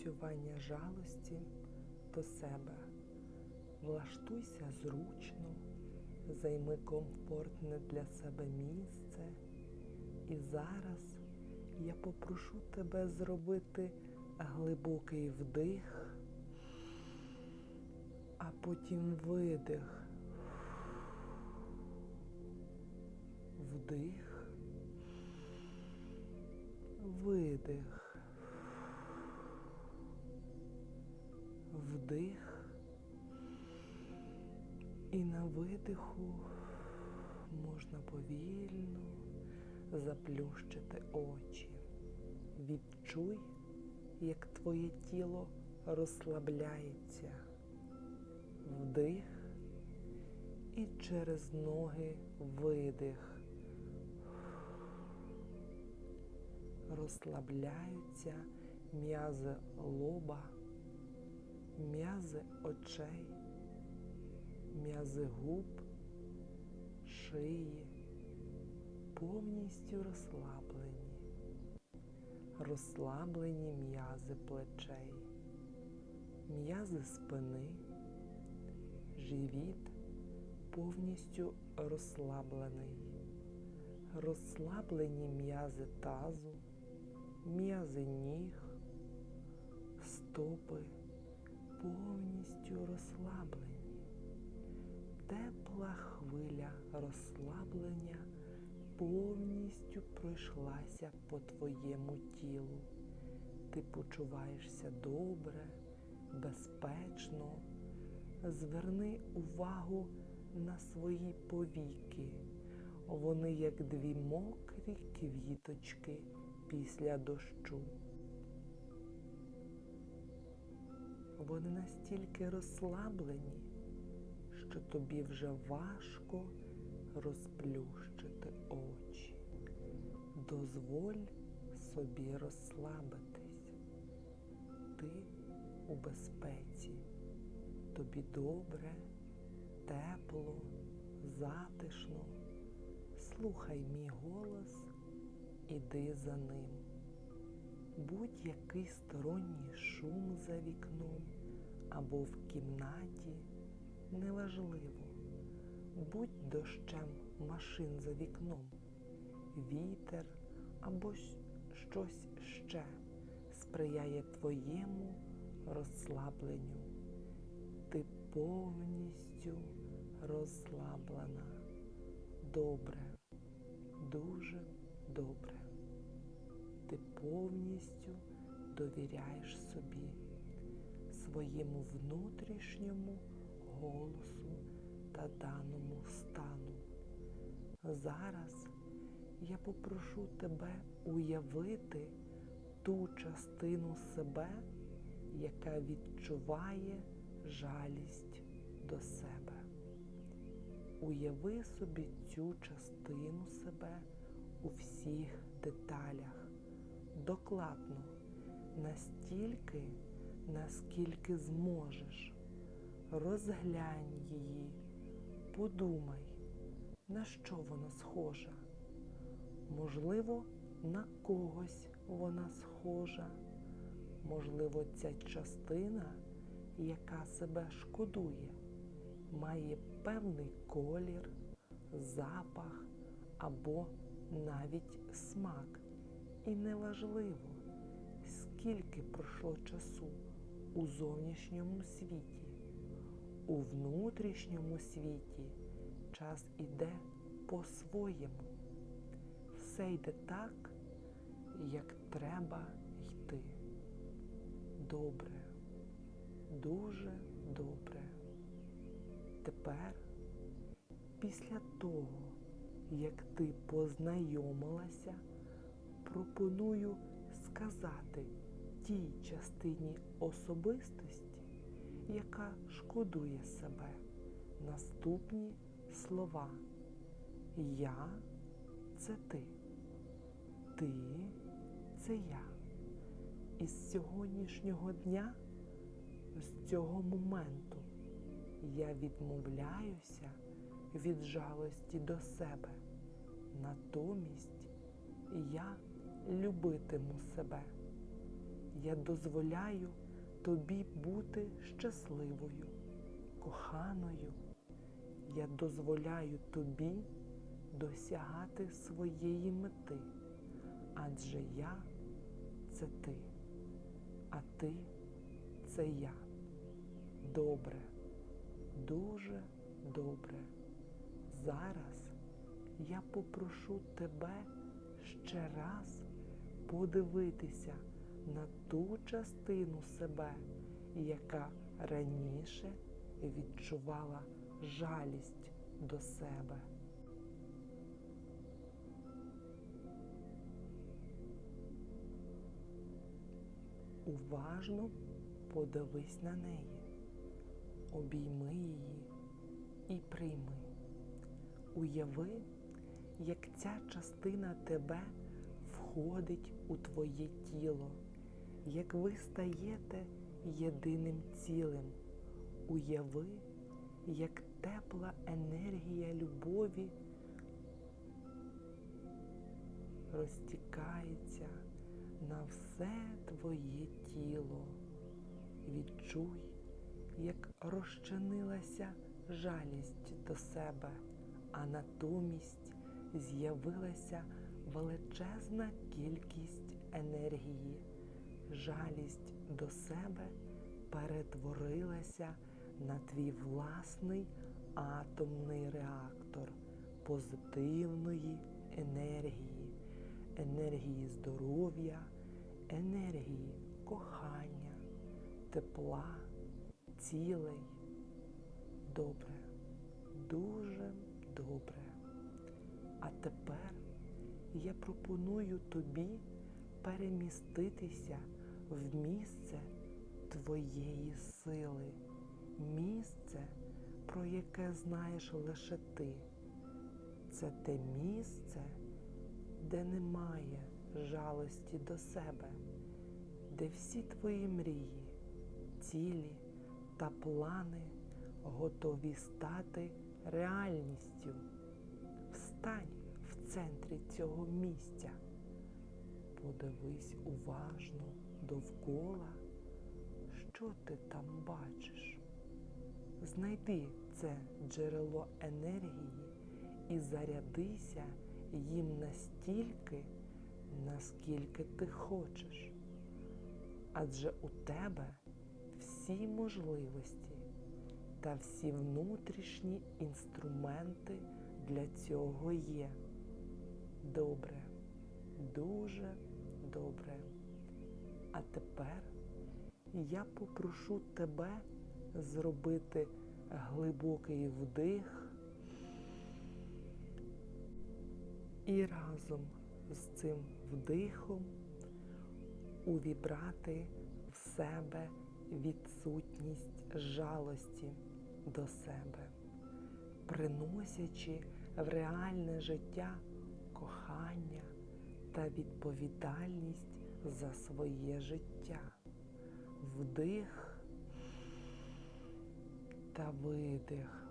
Відпрацювання жалості до себе. Влаштуйся зручно, займи комфортне для себе місце. І зараз я попрошу тебе зробити глибокий вдих, а потім видих. Вдих, видих. Вдих. І на видиху можна повільно заплющити очі. Відчуй, як твоє тіло розслабляється. Вдих і через ноги видих. Розслабляються м'язи лоба, м'язи очей, м'язи губ, шиї, повністю розслаблені, розслаблені м'язи плечей, м'язи спини, живіт повністю розслаблений, розслаблені м'язи тазу, м'язи ніг, стопи повністю розслаблені. Тепла хвиля розслаблення повністю пройшлася по твоєму тілу. Ти почуваєшся добре, безпечно. Зверни увагу на свої повіки. Вони як дві мокрі квіточки після дощу. Вони настільки розслаблені, що тобі вже важко розплющити очі. Дозволь собі розслабитись. Ти у безпеці. Тобі добре, тепло, затишно. Слухай мій голос, іди за ним. Будь-який сторонній шум за вікном або в кімнаті неважливо. Будь дощем машин за вікном, вітер або щось ще сприяє твоєму розслабленню. Ти повністю розслаблена. Добре, дуже добре. Повністю довіряєш собі, своєму внутрішньому голосу та даному стану. Зараз я попрошу тебе уявити ту частину себе, яка відчуває жалість до себе. Уяви собі цю частину себе у всіх деталях, докладно, настільки, наскільки зможеш. Розглянь її, подумай, на що вона схожа. Можливо, на когось вона схожа. Можливо, ця частина, яка себе шкодує, має певний колір, запах або навіть смак. І неважливо, скільки пройшло часу у зовнішньому світі. У внутрішньому світі час іде по-своєму. Все йде так, як треба йти. Добре, дуже добре. Тепер, після того, як ти познайомилася, пропоную сказати тій частині особистості, яка шкодує себе. Наступні слова. Я це ти. Ти це я. Із сьогоднішнього дня, з цього моменту, я відмовляюся від жалості до себе. Натомість я любитиму себе. я дозволяю тобі бути щасливою, коханою. Я дозволяю тобі досягати своєї мети, адже я це ти, а ти це я. Добре, дуже добре. Зараз я попрошу тебе ще раз подивитися на ту частину себе, яка раніше відчувала жалість до себе. Уважно подивись на неї, обійми її і прийми. Уяви, як ця частина тебе входить у твоє тіло, як ви стаєте єдиним цілим. Уяви, як тепла енергія любові розтікається на все твоє тіло. Відчуй, як розчинилася жалість до себе, а натомість з'явилася величезна кількість енергії. Жалість до себе перетворилася на твій власний атомний реактор позитивної енергії, енергії здоров'я, енергії кохання, тепла, цілей. Добре, дуже добре. А тепер я пропоную тобі переміститися в місце твоєї сили, місце, про яке знаєш лише ти. Це те місце, де немає жалості до себе, де всі твої мрії, цілі та плани готові стати реальністю. Встань центрі цього місця. Подивись уважно довкола, що ти там бачиш. Знайди це джерело енергії і зарядися їм настільки, наскільки ти хочеш. Адже у тебе всі можливості та всі внутрішні інструменти для цього є. Добре, дуже добре. А тепер я попрошу тебе зробити глибокий вдих і разом з цим вдихом увібрати в себе відсутність жалості до себе, приносячи в реальне життя кохання та відповідальність за своє життя, вдих та видих.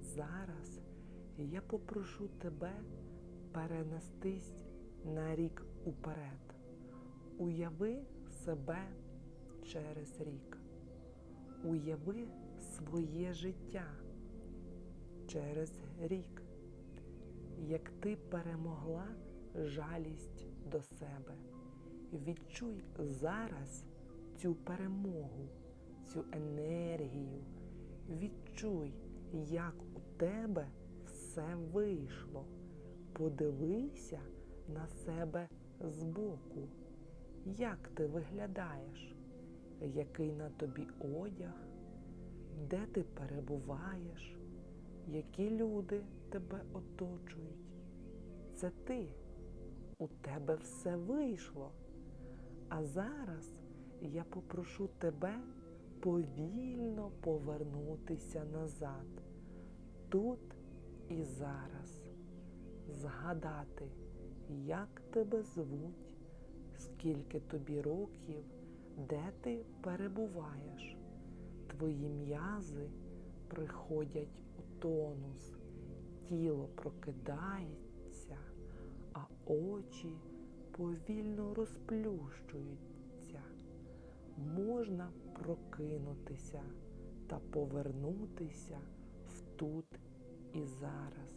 Зараз я попрошу тебе перенестись на рік уперед. Уяви себе через рік. Уяви своє життя через рік, як ти перемогла жалість до себе. Відчуй зараз цю перемогу, цю енергію. Відчуй, як у тебе все вийшло. Подивися на себе збоку. Як ти виглядаєш? Який на тобі одяг? Де ти перебуваєш? Які люди тебе оточують? Це ти. У тебе все вийшло. А зараз я попрошу тебе повільно повернутися назад, тут і зараз, згадати, як тебе звуть, скільки тобі років, де ти перебуваєш. Твої м'язи приходять тонус, тіло прокидається, а очі повільно розплющуються. Можна прокинутися та повернутися в тут і зараз.